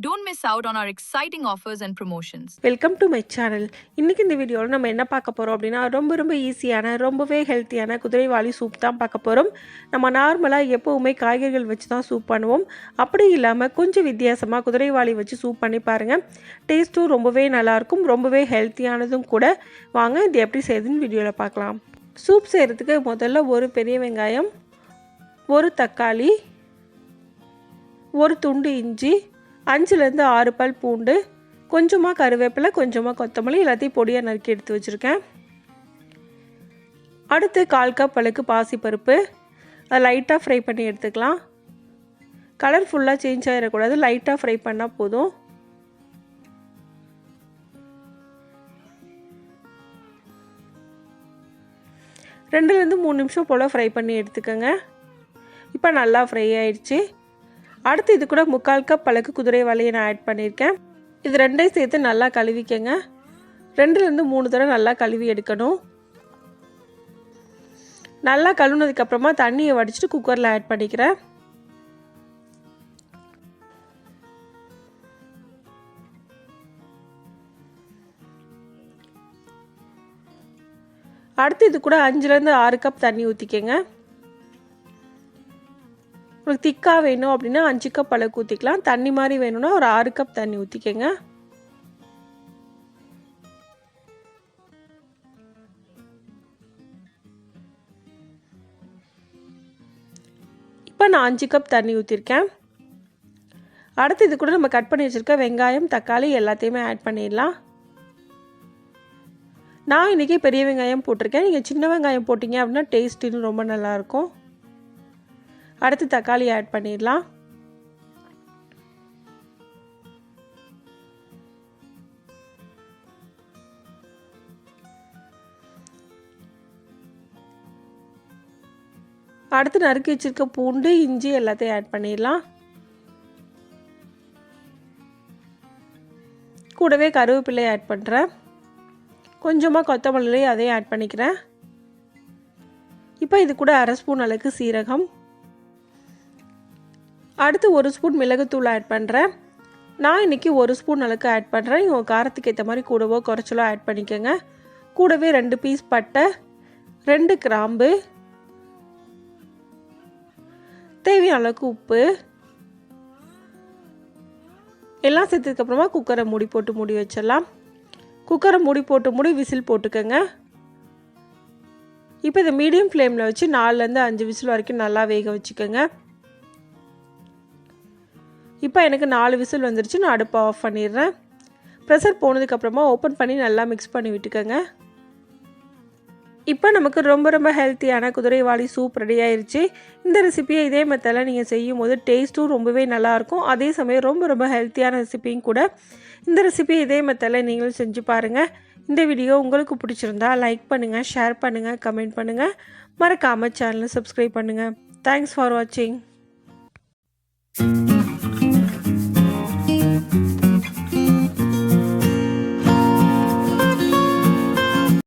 don't miss out on our exciting offers and promotions welcome to my channel இன்றைக்கி இந்த வீடியோவில் நம்ம என்ன பார்க்க போகிறோம் அப்படின்னா ரொம்ப ரொம்ப ஈஸியான ரொம்பவே ஹெல்த்தியான குதிரைவாலி சூப் தான் பார்க்க போகிறோம் நம்ம நார்மலாக எப்போவுமே காய்கறிகள் வச்சு தான் சூப் பண்ணுவோம். அப்படி இல்லாமல் கொஞ்சம் வித்தியாசமாக குதிரைவாலி வச்சு சூப் பண்ணி பாருங்கள் டேஸ்ட்டும் ரொம்பவே நல்லாயிருக்கும் ரொம்பவே ஹெல்த்தியானதும் கூட. வாங்க இது எப்படி செய்யுதுன்னு வீடியோவில் பார்க்கலாம். சூப் செய்கிறதுக்கு முதல்ல ஒரு பெரிய வெங்காயம் ஒரு தக்காளி ஒரு துண்டு இஞ்சி அஞ்சுலேருந்து ஆறு பல் பூண்டு கொஞ்சமாக கருவேப்பிலை கொஞ்சமாக கொத்தமல்லி எல்லாத்தையும் பொடியாக நறுக்கி எடுத்து வச்சுருக்கேன். அடுத்து கால் கப் அளவுக்கு பாசிப்பருப்பு. அதை லைட்டாக ஃப்ரை பண்ணி எடுத்துக்கலாம். கலர் ஃபுல்லாக சேஞ்ச் ஆகிடக்கூடாது லைட்டாக ஃப்ரை பண்ணால் போதும். ரெண்டுலேருந்து மூணு நிமிஷம் போல் ஃப்ரை பண்ணி எடுத்துக்கோங்க. இப்போ நல்லா ஃப்ரை ஆயிடுச்சு. அடுத்து இது கூட முக்கால் கப் அளவுக்கு குதிரை வலையை நான் ஆட் பண்ணியிருக்கேன். இது ரெண்டையும் சேர்த்து நல்லா கழுவிக்கங்க. ரெண்டுலேருந்து மூணு தடவை நல்லா கழுவி எடுக்கணும். நல்லா கழுவுனதுக்கப்புறமா தண்ணியை வடிச்சிட்டு குக்கரில் ஆட் பண்ணிக்கிறேன். அடுத்து இது கூட அஞ்சுலேருந்து ஆறு கப் தண்ணி ஊற்றிக்கங்க உங்களுக்கு திக்காக வேணும் அப்படின்னா அஞ்சு கப் அளவுக்கு ஊற்றிக்கலாம் தண்ணி மாதிரி வேணும்னா ஒரு ஆறு கப் தண்ணி ஊற்றிக்கங்க இப்போ நான் அஞ்சு கப் தண்ணி ஊற்றிருக்கேன் அடுத்து இது கூட நம்ம கட் பண்ணி வச்சுருக்க வெங்காயம் தக்காளி எல்லாத்தையுமே ஆட் பண்ணிடலாம். நான் இன்றைக்கி பெரிய வெங்காயம் போட்டிருக்கேன். நீங்கள் சின்ன வெங்காயம் போட்டிங்க அப்படின்னா டேஸ்ட் இன்னும் ரொம்ப நல்லாயிருக்கும் அடுத்து தக்காளி ஆட் பண்ணிடலாம். அடுத்து நறுக்கி வச்சிருக்க பூண்டு இஞ்சி எல்லாத்தையும் ஆட் பண்ணிடலாம். கூடவே கருவேப்பிலை ஆட் பண்ணுறேன் கொஞ்சமாக கொத்தமல்லி அதையும் ஆட் பண்ணிக்கிறேன். இப்போ இது கூட அரை ஸ்பூன் அளவுக்கு சீரகம். அடுத்து ஒரு ஸ்பூன் மிளகுத்தூள் ஆட் பண்ணுறேன் நான் இன்றைக்கி ஒரு ஸ்பூன் அளவுக்கு ஆட் பண்ணுறேன் உங்கள் காரத்துக்கு ஏற்ற மாதிரி கூடவோ குறைச்சலோ ஆட் பண்ணிக்கோங்க. கூடவே ரெண்டு பீஸ் பட்டை ரெண்டு கிராம்பு தேவையான அளவுக்கு உப்பு எல்லாம் சேர்த்ததுக்கப்புறமா குக்கரை மூடி போட்டு மூடி வச்சிடலாம். குக்கரை மூடி போட்டு மூடி விசில் போட்டுக்கோங்க. இப்போ இதை மீடியம் ஃப்ளேமில் வச்சு நாலுலேருந்து அஞ்சு விசில் வரைக்கும் நல்லா வேக வச்சுக்கோங்க. இப்போ எனக்கு நாலு விசில் வந்துருச்சு நான் அடுப்பை ஆஃப் பண்ணிடுறேன். ப்ரெஷர் போனதுக்கப்புறமா ஓப்பன் பண்ணி நல்லா மிக்ஸ் பண்ணி விட்டுக்கோங்க. இப்போ நமக்கு ரொம்ப ரொம்ப ஹெல்த்தியான குதிரைவாளி சூப் ரெடி ஆயிடுச்சு இந்த ரெசிபியை இதே மெத்தடில் நீங்கள் செய்யும் போது டேஸ்ட்டும் ரொம்பவே நல்லாயிருக்கும் அதே சமயம் ரொம்ப ரொம்ப ஹெல்த்தியான ரெசிபியும் கூட. இந்த ரெசிபியை இதே மெத்தடில் நீங்களும் செஞ்சு பாருங்கள் இந்த வீடியோ உங்களுக்கு பிடிச்சிருந்தா லைக் பண்ணுங்கள் ஷேர் பண்ணுங்கள் கமெண்ட் பண்ணுங்கள் மறக்காமல் சேனலை சப்ஸ்கிரைப் பண்ணுங்கள் தேங்க்ஸ் ஃபார் வாட்சிங்